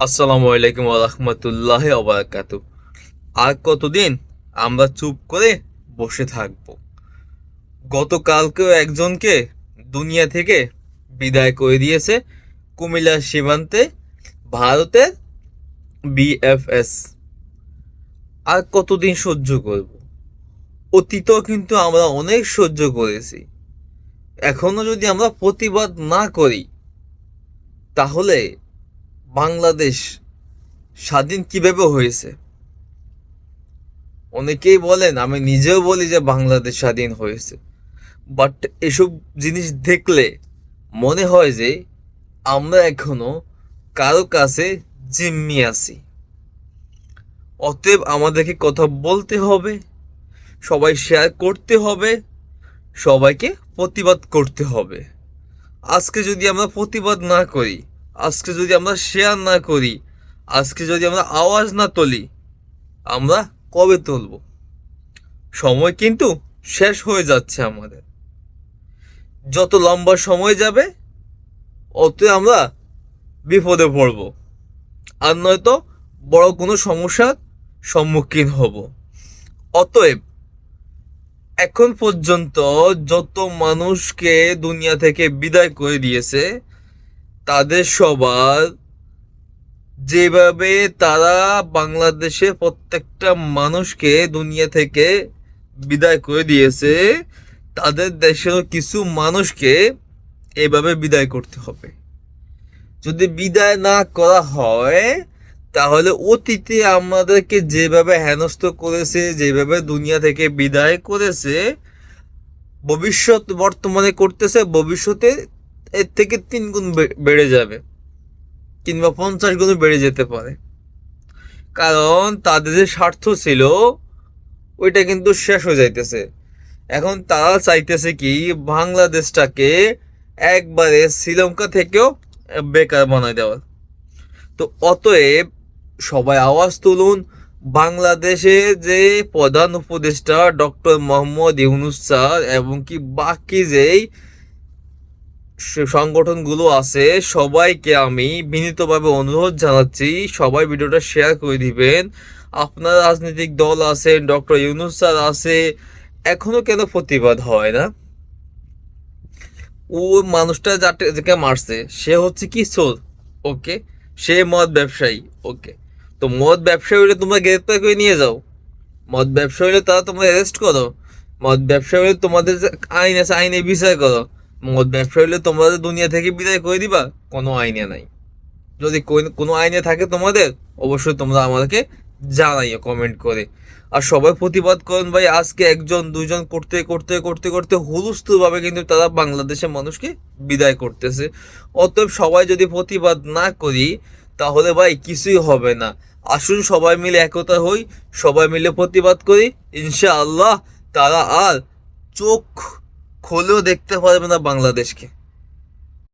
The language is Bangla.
আসসালামু আলাইকুম রহমতুল্লাহ অবরাকাত আর কতদিন আমরা চুপ করে বসে থাকব? গতকালকেও একজনকে দুনিয়া থেকে বিদায় করে দিয়েছে কুমিল্লা সীমান্তে ভারতের বিএফএস আর কতদিন সহ্য করব? অতীতও কিন্তু আমরা অনেক সহ্য করেছি। এখনও যদি আমরা প্রতিবাদ না করি, তাহলে বাংলাদেশ স্বাধীন কীভাবে হয়েছে? অনেকেই বলেন, আমি নিজেও বলি যে বাংলাদেশ স্বাধীন হয়েছে। বাট এসব জিনিস দেখলে মনে হয় যে আমরা এখনও কারও কাছে জিম্মি আছি। অতএব আমাদেরকে কথা বলতে হবে, সবাই শেয়ার করতে হবে, সবাইকে প্রতিবাদ করতে হবে। আজকে যদি আমরা প্রতিবাদ না করি আজকে যদি আমরা শেয়ার না করি, আজকে যদি আমরা আওয়াজ না তুলি, আমরা কবে তুলব? সময় কিন্তু শেষ হয়ে যাচ্ছে আমাদের। যত লম্বা সময় যাবে অত আমরা বিপদে পড়ব। আর নয়তো বড় কোনো সমস্যার সম্মুখীন হব। অতএব, এখন পর্যন্ত যত মানুষকে দুনিয়া থেকে বিদায় করে দিয়েছে তাদের সবার যেভাবে তারা বাংলাদেশের প্রত্যেকটা মানুষকে দুনিয়া থেকে বিদায় করে দিয়েছে, তাদের দেশেরও কিছু মানুষকে এভাবে বিদায় করতে হবে। যদি বিদায় না করা হয়, তাহলে অতীতে আমাদেরকে যেভাবে হেনস্থ করেছে, যেভাবে দুনিয়া থেকে বিদায় করেছে, ভবিষ্যৎ বর্তমানে করতেছে, ভবিষ্যতে এর থেকে তিন গুণ বেড়ে যাবে কিংবা পঞ্চাশ গুণ বেড়ে যেতে পারে। কারণ তাদের যে স্বার্থ ছিল, ওইটা কিন্তু শেষ হয়ে যাইতেছে। এখন তারা চাইতেছে কি, বাংলাদেশটাকে একবারে শ্রীলঙ্কা থেকেও বেকার বানায় দেওয়ার। তো অতএব সবাই আওয়াজ তুলুন, বাংলাদেশে যে প্রধান উপদেষ্টা ডক্টর মোহাম্মদ ইউনুস স্যার এবং কি বাকি যেই সংগঠনগুলো আছে, সবাইকে আমি বিনীতভাবে অনুরোধ জানাচ্ছি, সবাই ভিডিওটা শেয়ার করে দিবেন। আপনার রাজনৈতিক দল আছে, ডক্টর ইউনুস স্যার আছে, এখনও কেন প্রতিবাদ হয় না? ও মানুষটা যাকে মারছে, সে হচ্ছে কি চোর? ওকে? সে মদ ব্যবসায়ী, ওকে? তো মদ ব্যবসায়ী হলে তোমরা গ্রেপ্তার করে নিয়ে যাও। মদ ব্যবসায়ী হলে তারা তোমরা অ্যারেস্ট করো। মদ ব্যবসায়ী হলে তোমাদের আইন আছে, আইনে বিচার করো। মদ ব্যবসা হলে তোমাদের দুনিয়া থেকে বিদায় করে দিবা, কোনো আইনে নাই। যদি কোন- কোনো আইনে থাকে তোমাদের, অবশ্যই তোমরা আমাদেরকে জানাইও কমেন্ট করে। আর সবাই প্রতিবাদ করেন ভাই, আজকে একজন, দুজন করতে করতে করতে করতে হুলস্থুলভাবে কিন্তু তারা বাংলাদেশের মানুষকে বিদায় করতেছে। অতএব সবাই যদি প্রতিবাদ না করি, তাহলে ভাই কিছুই হবে না। আসুন সবাই মিলে একতা হই, সবাই মিলে প্রতিবাদ করি, ইনশাআল্লাহ তারা আর চোখ খুলেও দেখতে পারবে না বাংলাদেশকে।